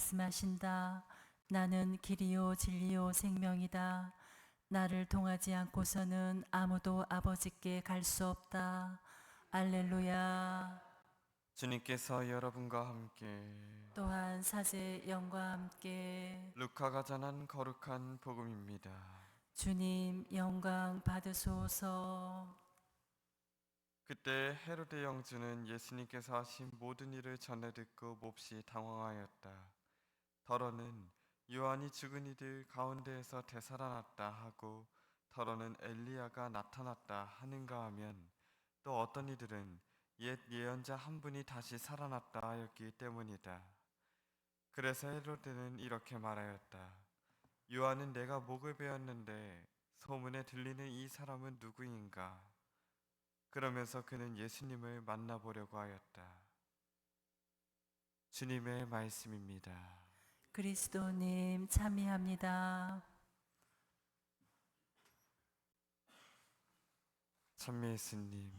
말씀하신다. 나는 길이요 진리요 생명이다. 나를 통하지 않고서는 아무도 아버지께 갈 수 없다. 알렐루야. 주님께서 여러분과 함께 또한 사제 영과 함께 루카가 전한 거룩한 복음입니다. 주님 영광 받으소서. 그때 헤로데 영주는 예수님께서 하신 모든 일을 전해 듣고 몹시 당황하였다. 더러는 요한이 죽은 이들 가운데에서 되살아났다 하고 더러는 엘리야가 나타났다 하는가 하면 또 어떤 이들은 옛 예언자 한 분이 다시 살아났다 하였기 때문이다. 그래서 헤로데는 이렇게 말하였다. 요한은 내가 목을 베었는데 소문에 들리는 이 사람은 누구인가? 그러면서 그는 예수님을 만나보려고 하였다. 주님의 말씀입니다. 그리스도님 참여합니다. 찬미 예수님.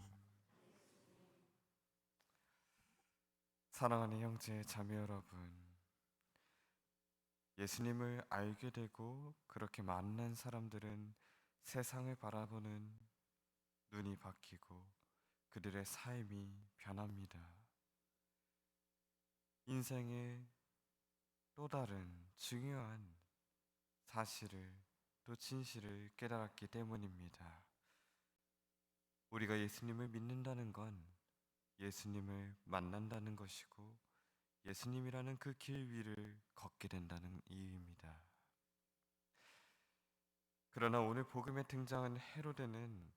사랑하는 형제 자매 여러분. 예수님을 알게 되고 그렇게 만난 사람들은 세상을 바라보는 눈이 바뀌고 그들의 삶이 변합니다. 인생의 또 다른 중요한 사실을 또 진실을 깨달았기 때문입니다. 우리가 예수님을 믿는다는 건 예수님을 만난다는 것이고 예수님이라는 그 길 위를 걷게 된다는 이유입니다. 그러나 오늘 복음에 등장한 헤로데는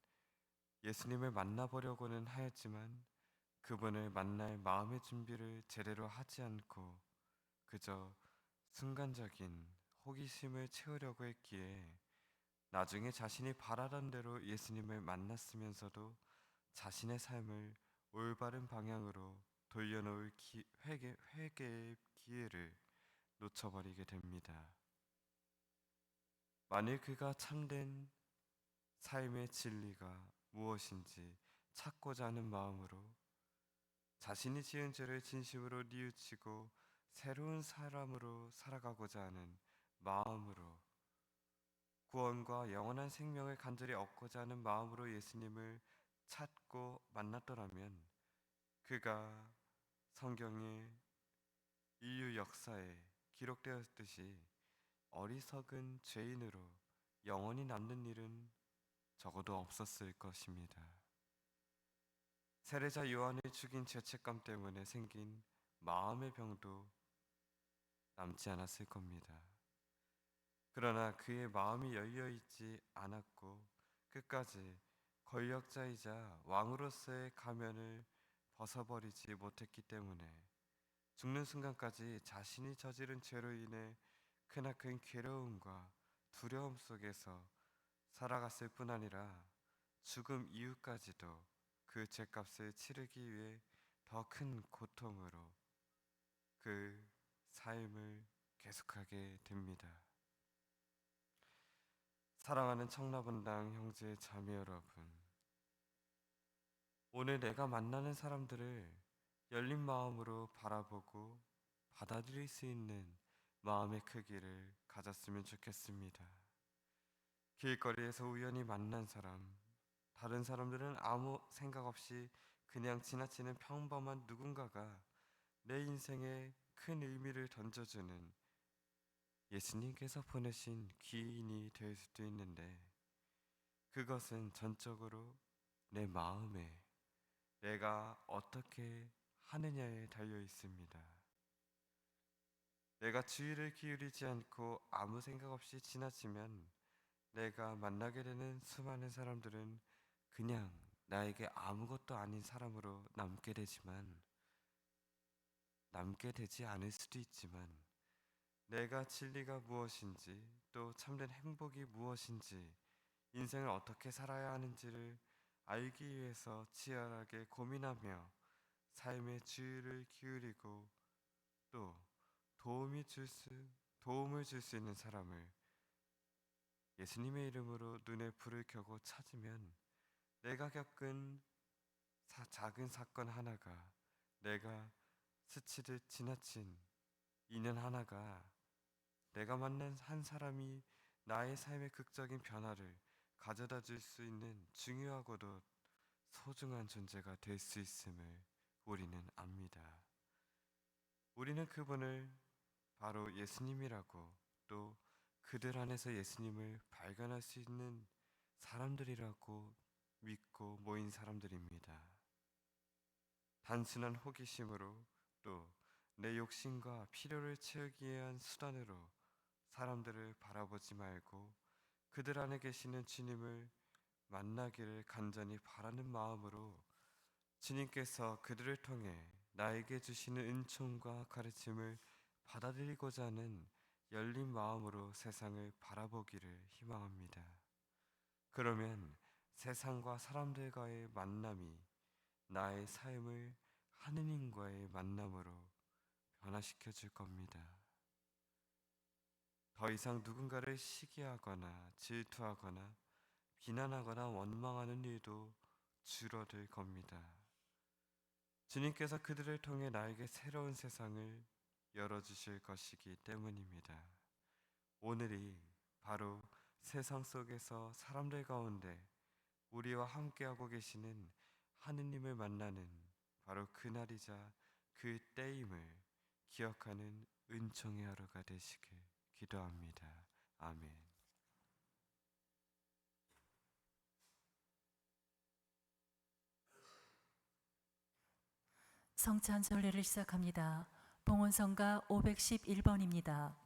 예수님을 만나보려고는 하였지만 그분을 만날 마음의 준비를 제대로 하지 않고 그저 순간적인 호기심을 채우려고 했기에 나중에 자신이 바라던 대로 예수님을 만났으면서도 자신의 삶을 올바른 방향으로 돌려놓을 기, 회개, 회개의 기회를 놓쳐버리게 됩니다. 만일 그가 참된 삶의 진리가 무엇인지 찾고자 하는 마음으로 자신이 지은 죄를 진심으로 뉘우치고 새로운 사람으로 살아가고자 하는 마음으로 구원과 영원한 생명을 간절히 얻고자 하는 마음으로 예수님을 찾고 만났더라면 그가 성경의 인류 역사에 기록되었듯이 어리석은 죄인으로 영원히 남는 일은 적어도 없었을 것입니다. 세례자 요한을 죽인 죄책감 때문에 생긴 마음의 병도 남지 않았을 겁니다. 그러나 그의 마음이 열려 있지 않았고 끝까지 권력자이자 왕으로서의 가면을 벗어버리지 못했기 때문에 죽는 순간까지 자신이 저지른 죄로 인해 크나큰 괴로움과 두려움 속에서 살아갔을 뿐 아니라 죽음 이후까지도 그 죄값을 치르기 위해 더 큰 고통으로 그 삶을 계속하게 됩니다. 사랑하는 청라분당 형제 자매 여러분, 오늘 내가 만나는 사람들을 열린 마음으로 바라보고 받아들일 수 있는 마음의 크기를 가졌으면 좋겠습니다. 길거리에서 우연히 만난 사람, 다른 사람들은 아무 생각 없이 그냥 지나치는 평범한 누군가가 내 인생에 큰 의미를 던져주는 예수님께서 보내신 귀인이 될 수도 있는데 그것은 전적으로 내 마음에 내가 어떻게 하느냐에 달려 있습니다. 내가 주의를 기울이지 않고 아무 생각 없이 지나치면 내가 만나게 되는 수많은 사람들은 그냥 나에게 아무것도 아닌 사람으로 남게 되지만 남게 되지 않을 수도 있지만 내가 진리가 무엇인지 또 참된 행복이 무엇인지 인생을 어떻게 살아야 하는지를 알기 위해서 치열하게 고민하며 삶의 주의를 기울이고 또 도움이 줄 수, 도움을 줄 수 있는 사람을 예수님의 이름으로 눈에 불을 켜고 찾으면 내가 겪은 사, 작은 사건 하나가 내가 스치듯 지나친 이는 하나가 내가 만난 한 사람이 나의 삶의 극적인 변화를 가져다 줄 수 있는 중요하고도 소중한 존재가 될 수 있음을 우리는 압니다. 우리는 그분을 바로 예수님이라고 또 그들 안에서 예수님을 발견할 수 있는 사람들이라고 믿고 모인 사람들입니다. 단순한 호기심으로 또 내 욕심과 필요를 채우기 위한 수단으로 사람들을 바라보지 말고 그들 안에 계시는 주님을 만나기를 간절히 바라는 마음으로 주님께서 그들을 통해 나에게 주시는 은총과 가르침을 받아들이고자 하는 열린 마음으로 세상을 바라보기를 희망합니다. 그러면 세상과 사람들과의 만남이 나의 삶을 하느님과의 만남으로 변화시켜 줄 겁니다. 더 이상 누군가를 시기하거나 질투하거나 비난하거나 원망하는 일도 줄어들 겁니다. 주님께서 그들을 통해 나에게 새로운 세상을 열어주실 것이기 때문입니다. 오늘이 바로 세상 속에서 사람들 가운데 우리와 함께하고 계시는 하느님을 만나는 바로 그날이자 그 때임을 기억하는 은총의 하루가 되시길 기도합니다. 아멘. 성찬 전례를 시작합니다. 봉헌성가 511번입니다.